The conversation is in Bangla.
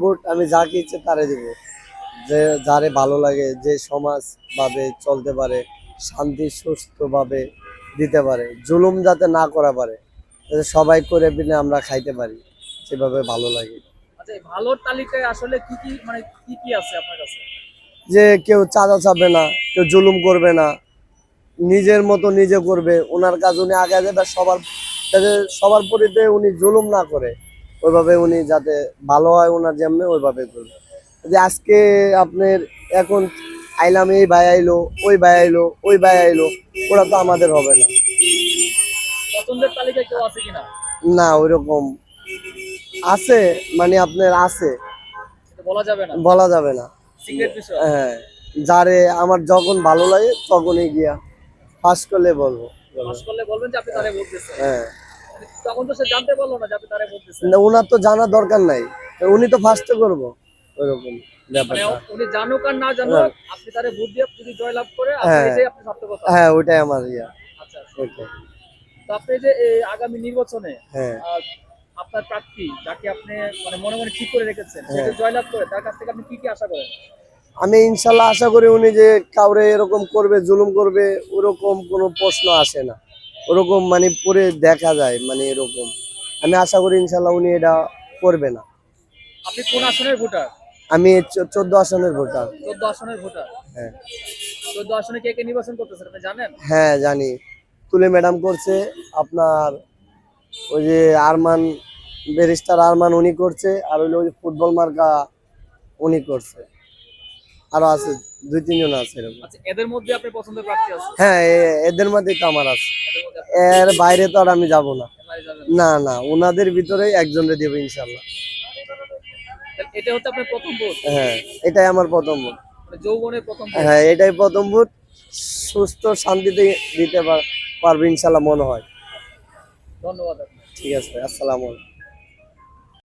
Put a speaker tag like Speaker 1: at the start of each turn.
Speaker 1: ভোট আমি যাকে ইচ্ছে তারে দেবো। যে যারে ভালো লাগে যে সমাজ ভাবে চলতে পারে শান্তি সুস্থভাবে দিতে পারে জুলুম যাতে না করা পারে যাতে সবাই করে বিনে আমরা খাইতে পারি সেভাবে ভালো লাগে।
Speaker 2: আচ্ছা ভালোর তালিকায় আসলে কি কি মানে কি কি আছে আপনার কাছে?
Speaker 1: যে কেউ চাঁদা চাবে না কেউ জুলুম করবে না নিজের মতো নিজে করবে ওনার কাজ উনি আগে যাবে সবার সবার পরিতে উনি জুলুম না করে। ওইভাবে উনি যাতে ভালো হয় ওনার যেমনি ওইভাবে করবে। যে আজকে আপনার এখন আইলাম এই ভাই আইলো ওই ভাই আইলো ওই ভাই আইলো ওরা তো আমাদের হবে না।
Speaker 2: পছন্দের তালিকায় কেউ আছে কিনা?
Speaker 1: না ওইরকম আছে মানে আপনার আছে।
Speaker 2: বলা যাবে না?
Speaker 1: বলা যাবে না। হ্যাঁ যারে আমার যখন ভালো লাগে তখনই গিয়া পাস করলে বলব।
Speaker 2: পাস করলে বলবেন যে আপনি তারে ভোট দিচ্ছেন
Speaker 1: হ্যাঁ।
Speaker 2: তখন তো সে জানতে পারল না যে আপনি তারে ভোট
Speaker 1: না, ওনার তো জানার দরকার নাই। উনি তো ফার্স্টে করব। ওইরকম
Speaker 2: উনি জানুক আর না জানুক। আপনি তারে ভোট দিয়ে যদি জয়লাভ করে। আপনি যে আপনি সার্থকতা
Speaker 1: হ্যাঁ ওইটাই আমার ইয়া।
Speaker 2: আচ্ছা।
Speaker 1: ওইটাই।
Speaker 2: তো আপনি যে আগামী নির্বাচনে
Speaker 1: হ্যাঁ।
Speaker 2: আপনার প্রার্থী যাকে আপনি মানে মনে মনে ঠিক করে রেখেছেন সে
Speaker 1: হ্যাঁ।
Speaker 2: জয়লাভ করে তার কাছ থেকে আপনি কি কি আশা করেন?
Speaker 1: আমি ইনশাল্লাহ আশা করি উনি যে কাউরে এরকম করবে জুলুম করবে ওরকম কোনো প্রশ্ন আসে না। ওরকম মানে পরে দেখা যায় মানে এরকম। আমি আশা করি ইনশাল্লাহ উনি এটা করবে না।
Speaker 2: আপনি কোন আসনের ভোটার?
Speaker 1: আমি চোদ্দ আসনের ভোটার।
Speaker 2: চোদ্দ আসনের ভোটার?
Speaker 1: হ্যাঁ।
Speaker 2: চোদ্দ আসনে কে কে নির্বাচন করতেছেন আপনি জানেন?
Speaker 1: হ্যাঁ জানি। তুলে ম্যাডাম করছে আপনার ওই যে আরমান ব্যারিস্টার আরমান উনি করছে আর হইল ওই যে ফুটবল মার্কা উনি করছে। আরও আছে দুই তিনজন আছে এরকম।
Speaker 2: আচ্ছা এদের মধ্যে আপনার পছন্দের প্রার্থী আছে?
Speaker 1: হ্যাঁ এদের মধ্যেই তো আমার আছে।
Speaker 2: আপনি
Speaker 1: এর বাইরে তো আর আমি যাব না। না না ওনাদের ভিতরেই একজনকে দেবো ইনশাল্লাহ।
Speaker 2: এটা হচ্ছে আপনার প্রথম ভোট?
Speaker 1: হ্যাঁ এটাই আমার প্রথম ভোট।
Speaker 2: মানে যৌবনের প্রথম ভোট?
Speaker 1: হ্যাঁ এটাই প্রথম ভোট। সুস্থ শান্তিতে দিতে পারবে পারব ইনশাল্লাহ মনে হয়।
Speaker 2: ধন্যবাদ
Speaker 1: ঠিক আছে আসসালামু আলাইকুম।